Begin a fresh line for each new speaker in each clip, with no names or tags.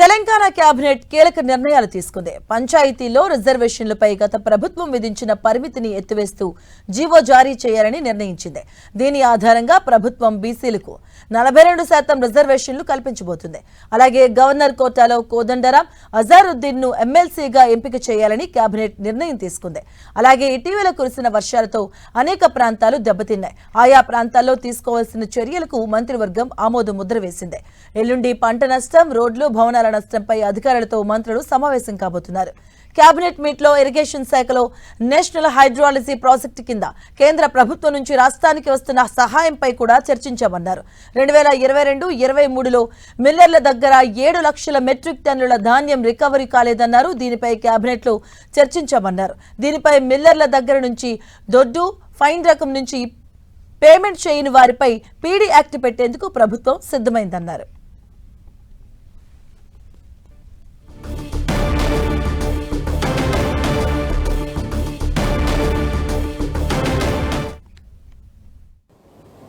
Telangana cabinet కీలక నిర్ణయాలు తీసుకుంది. పంచాయతీలో రిజర్వేషన్లపై గత ప్రభుత్వం విధించిన పరిమితిని ఎత్తివేస్తూ జీవో జారీ చేయాలని నిర్ణయించింది. దీని ఆధారంగా ప్రభుత్వం బీసీలకు నలభై రెండు శాతం రిజర్వేషన్లు కల్పించబోతుంది. అలాగే గవర్నర్ కోటాలో కోదండరాం అజారుద్దీన్ను ఎమ్మెల్సీగా ఎంపిక చేయాలని కేబినెట్ నిర్ణయం తీసుకుంది. అలాగే ఇటీవల కురిసిన వర్షాలతో అనేక ప్రాంతాలు దెబ్బతిన్నాయి. ఆయా ప్రాంతాల్లో తీసుకోవాల్సిన చర్యలకు మంత్రివర్గం ఆమోద ముద్ర వేసింది. ఎల్లుండి పంట నష్టం రోడ్లు భవనాల నష్టంపై అధికారులతో మంత్రులు సమావేశం కాబోతున్నారు. కేబినెట్ మీట్లో ఇరిగేషన్ శాఖలో నేషనల్ హైడ్రాలజీ ప్రాజెక్టు కింద కేంద్ర ప్రభుత్వం నుంచి రాష్ట్రానికి వస్తున్న సహాయంపై కూడా చర్చించామన్నారు. రెండు వేల ఇరవై రెండు ఇరవై మూడులో మిల్లర్ల దగ్గర ఏడు లక్షల మెట్రిక్ టన్నుల ధాన్యం రికవరీ కాలేదన్నారు. దీనిపై కేబినెట్లో చర్చించామన్నారు. దీనిపై మిల్లర్ల దగ్గర నుంచి దొడ్డు ఫైన్ రకం నుంచి పేమెంట్ చేయని వారిపై పీడీ యాక్ట్ పెట్టేందుకు ప్రభుత్వం సిద్ధమైందన్నారు.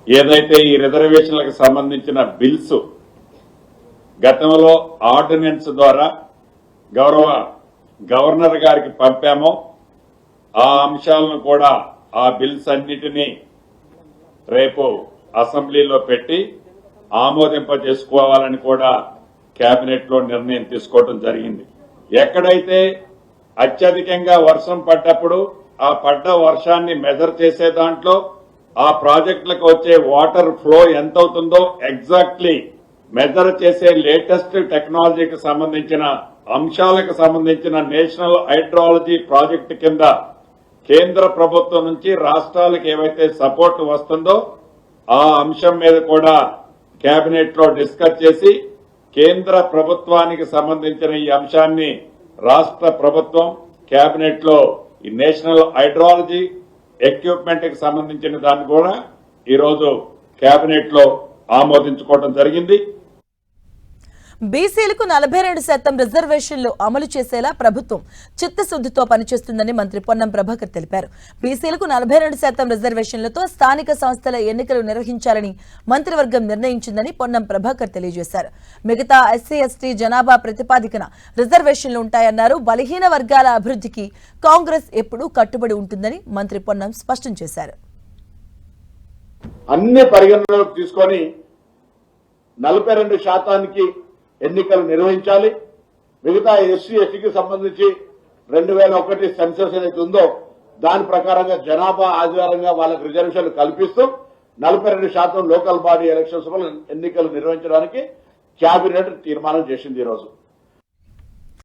ఏదైతే ఈ రిజర్వేషన్లకు సంబంధించిన బిల్స్ గతంలో ఆర్డినెన్స్ ద్వారా గౌరవ గవర్నర్ గారికి పంపామో ఆ అంశాలను కూడా ఆ బిల్స్ అన్నిటినీ రేపు అసెంబ్లీలో పెట్టి ఆమోదింప చేసుకోవాలని కూడా కేబినెట్లో నిర్ణయం తీసుకోవడం జరిగింది. ఎక్కడైతే అత్యధికంగా వర్షం పడ్డప్పుడు ఆ పడ్డ వర్షాన్ని మెజర్ చేసే దాంట్లో ఆ ప్రాజెక్టులకు వచ్చే వాటర్ ఫ్లో ఎంత అవుతుందో ఎగ్జాక్ట్లీ మెజర్ చేసే లేటెస్ట్ టెక్నాలజీకి సంబంధించిన అంశాలకు సంబంధించిన నేషనల్ హైడ్రాలజీ ప్రాజెక్టు కింద కేంద్ర ప్రభుత్వం నుంచి రాష్ట్రాలకు ఏవైతే సపోర్ట్ వస్తుందో ఆ అంశం మీద కూడా కేబినెట్లో డిస్కస్ చేసి కేంద్ర ప్రభుత్వానికి సంబంధించిన ఈ అంశాన్ని రాష్ట్ర ప్రభుత్వం కేబినెట్లో ఈ నేషనల్ హైడ్రాలజీ ఎక్విప్మెంట్కి సంబంధించిన దాన్ని కూడా ఈరోజు కేబినెట్లో ఆమోదించుకోవడం జరిగింది.
బీసీలకు నలభై రెండు శాతం రిజర్వేషన్లు అమలు చేసేలా ప్రభుత్వం చిత్తశుద్దితో పనిచేస్తుందని మంత్రి పొన్నం ప్రభాకర్ తెలిపారు. బీసీలకు నలభై రెండు శాతం రిజర్వేషన్లతో స్థానిక సంస్థల ఎన్నికలు నిర్వహించాలని మంత్రివర్గం నిర్ణయించిందని పొన్నం ప్రభాకర్ తెలియజేశారు. మిగతా ఎస్సీ ఎస్టీ జనాభా ప్రతిపాదికన రిజర్వేషన్లు ఉంటాయన్నారు. బలహీన వర్గాల అభివృద్ధికి కాంగ్రెస్ ఎప్పుడూ కట్టుబడి ఉంటుందని మంత్రి పొన్నం స్పష్టం చేశారు.
అన్ని పరిగణనలోకి తీసుకొని నలభై రెండు శాతానికి ఎన్నికలు నిర్వహించాలి. మిగతా ఎస్సీ ఎస్టీకి సంబంధించి రెండు వేల ఒకటి సెన్సస్ ఏదైతే ఉందో దాని ప్రకారంగా జనాభా ఆధారంగా వాళ్ళకి రిజర్వేషన్లు కల్పిస్తూ నలభై రెండు శాతం లోకల్ బాడీ ఎలక్షన్స్ వల్ల ఎన్నికలు నిర్వహించడానికి కేబినెట్ తీర్మానం చేసింది ఈరోజు.